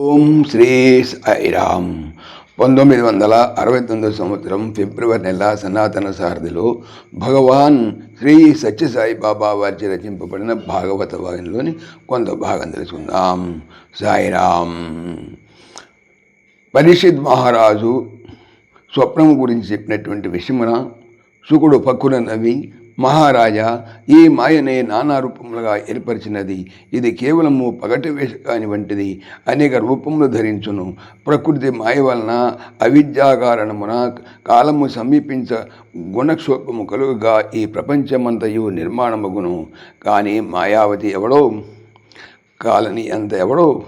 ఓం శ్రీ సాయిరామ్. పంతొమ్మిది వందల అరవై తొమ్మిది సంవత్సరం ఫిబ్రవరి నెల సనాతన సారథిలో భగవాన్ శ్రీ సత్యసాయి బాబా వారిచే రచింపబడిన భాగవత వాహినిలోని కొంత భాగం తెలుసుకుందాం. సాయిరామ్. పరీక్షిత్ మహారాజు స్వప్నం గురించి చెప్పినటువంటి విషయమున శుకుడు పక్కున నవ్వి మహారాజా ఈ మాయనే నానా రూపములుగా ఏర్పరిచినది. ఇది కేవలము పగటి వేషకాని వంటిది. అనేక రూపములు ధరించును. ప్రకృతి మాయ వలన అవిద్యాకారణమున కాలము సమీపించ గుణక్షోభము కలుగుగా ఈ ప్రపంచమంతయు నిర్మాణమగును. కానీ మాయావతి ఎవడో? కాలని అంత ఎవడో?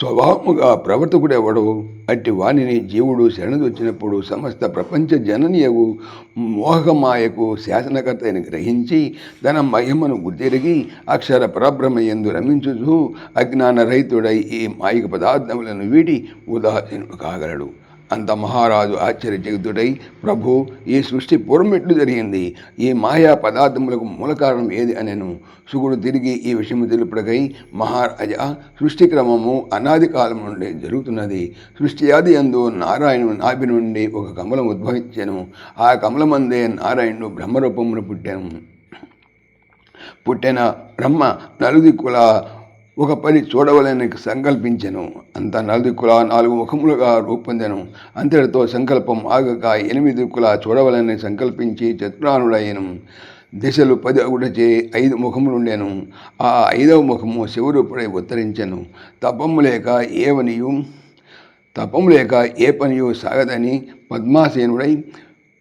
స్వభావముగా ప్రవర్తకుడెవడు? అట్టి వాణిని జీవుడు శరణదొచ్చినప్పుడు సమస్త ప్రపంచ జననీయకు మోహమాయకు శాసనకర్తని గ్రహించి తన మహిమను గుర్తిరిగి అక్షర పరబ్రహ్మయందు రమించుచు అజ్ఞానరహితుడై ఈ మాయిక పదార్థములను వీడి ఉదాహరణ కాగలడు. అంత మహారాజు ఆశ్చర్యచకితుడై ప్రభు ఈ సృష్టి పూర్వం ఎట్లు జరిగింది. ఈ మాయా పదార్థములకు మూల కారణం ఏది అనెను? శుకుడు తిరిగి ఈ విషయము తెలుపుడకై మహారాజ సృష్టి క్రమము అనాది కాలం నుండి జరుగుతున్నది. సృష్టి ఆది అందు నారాయణుడు నాభి నుండి ఒక కమలం ఉద్భవించాను. ఆ కమలమందే నారాయణుడు బ్రహ్మరూపమును పుట్టాను. పుట్టిన బ్రహ్మ నలుదిక్కుల ఒక పని చూడవలని సంకల్పించెను. అంత నలుదిక్కుల నాలుగు ముఖములుగా రూపొందెను. అంతటితో సంకల్పం ఆగక ఎనిమిది కుల చూడవలని సంకల్పించి చతురానుడయ్యను. దిశలు పది అగుడచే ఐదు ముఖములుండెను. ఆ ఐదవ ముఖము శివరూపుడై ఉత్తరించెను. తపము లేక ఏవనియు తపము లేక ఏ పనియు సాగదని పద్మాసేనుడై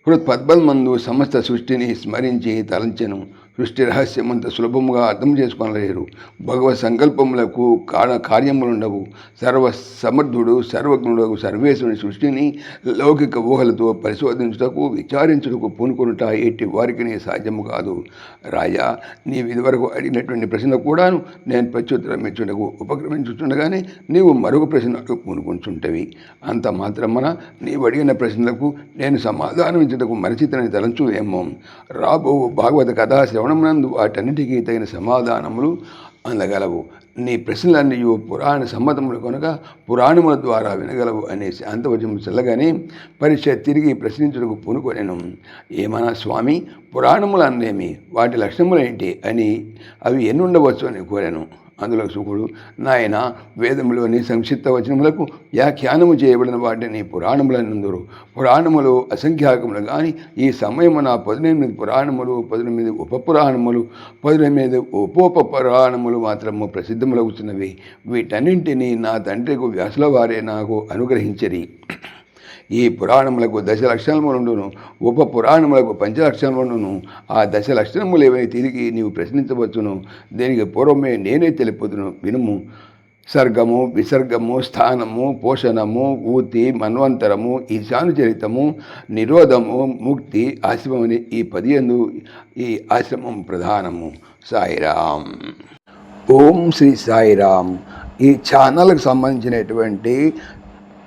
హృత్పద్మందు సమస్త సృష్టిని స్మరించి తలంచెను. సృష్టి రహస్యం అంత సులభముగా అర్థం చేసుకోలేరు భగవత్ సంకల్పములకు కాణ కార్యములుండవు. సర్వ సమర్థుడు సర్వజ్ఞుడు సర్వేశ్వరుని సృష్టిని లౌకిక ఊహలతో పరిశోధించుటకు విచారించుటకు పూనుకొనుట ఎట్టి వారికి సాధ్యము కాదు. రాజా నీవు ఇదివరకు అడిగినటువంటి ప్రశ్న కూడాను నేను ప్రత్యుత్తరం ఇచ్చుటకు ఉపక్రమించుతుండగానే నీవు మరొక ప్రశ్నకు పూనుకుంటుంటవి అంత మాత్రమన నీవు అడిగిన ప్రశ్నలకు నేను సమాధానం ఇచ్చుటకు మరచితని తలంచు ఏమో రాబో భాగవత కథా శ్రవణమునందు వాటన్నిటికీ తగిన సమాధానములు అందగలవు. నీ ప్రశ్నలన్నీ పురాణ సమ్మతములు కనుక పురాణముల ద్వారా వినగలవు అనే శాంతవచము చల్లగానే పరీక్ష తిరిగి ప్రశ్నించుటకు పూనుకొనెను. ఏమన్నా స్వామి పురాణములు అన్నేమి వాటి లక్షణములేంటి అని అవి ఎన్నుండవచ్చు అని కోరాను. అందులో శుకుడు నాయన వేదములోని సంక్షిప్త వచనములకు వ్యాఖ్యానము చేయబడిన వాటిని పురాణములనందురు పురాణములు అసంఖ్యాకములు కానీ ఈ సమయము నా పదినెనిమిది పురాణములు పదినెనిమిది ఉప పురాణములు పదినెనిమిది ఉపోప పురాణములు మాత్రము ప్రసిద్ధములవుతున్నవి వీటన్నింటినీ నా తండ్రికి వ్యాసుల వారే నాకు అనుగ్రహించరి. ఈ పురాణములకు దశ లక్షణములుండును ఉప పురాణములకు పంచలక్షణములను ఆ దశ లక్షణములు తిరిగి నీవు ప్రశ్నించవచ్చును. దీనికి పూర్వమే నేనే తెలుపుదును. వినుము. సర్గము విసర్గము స్థానము పోషణము ఊతి మన్వంతరము ఈశానుచరితము నిరోధము ముక్తి ఆశ్రమం ఈ పదియందు ఈ ఆశ్రమం ప్రధానము. సాయిరాం ఓం శ్రీ సాయిరామ్. ఈ ఛానల్కి సంబంధించినటువంటి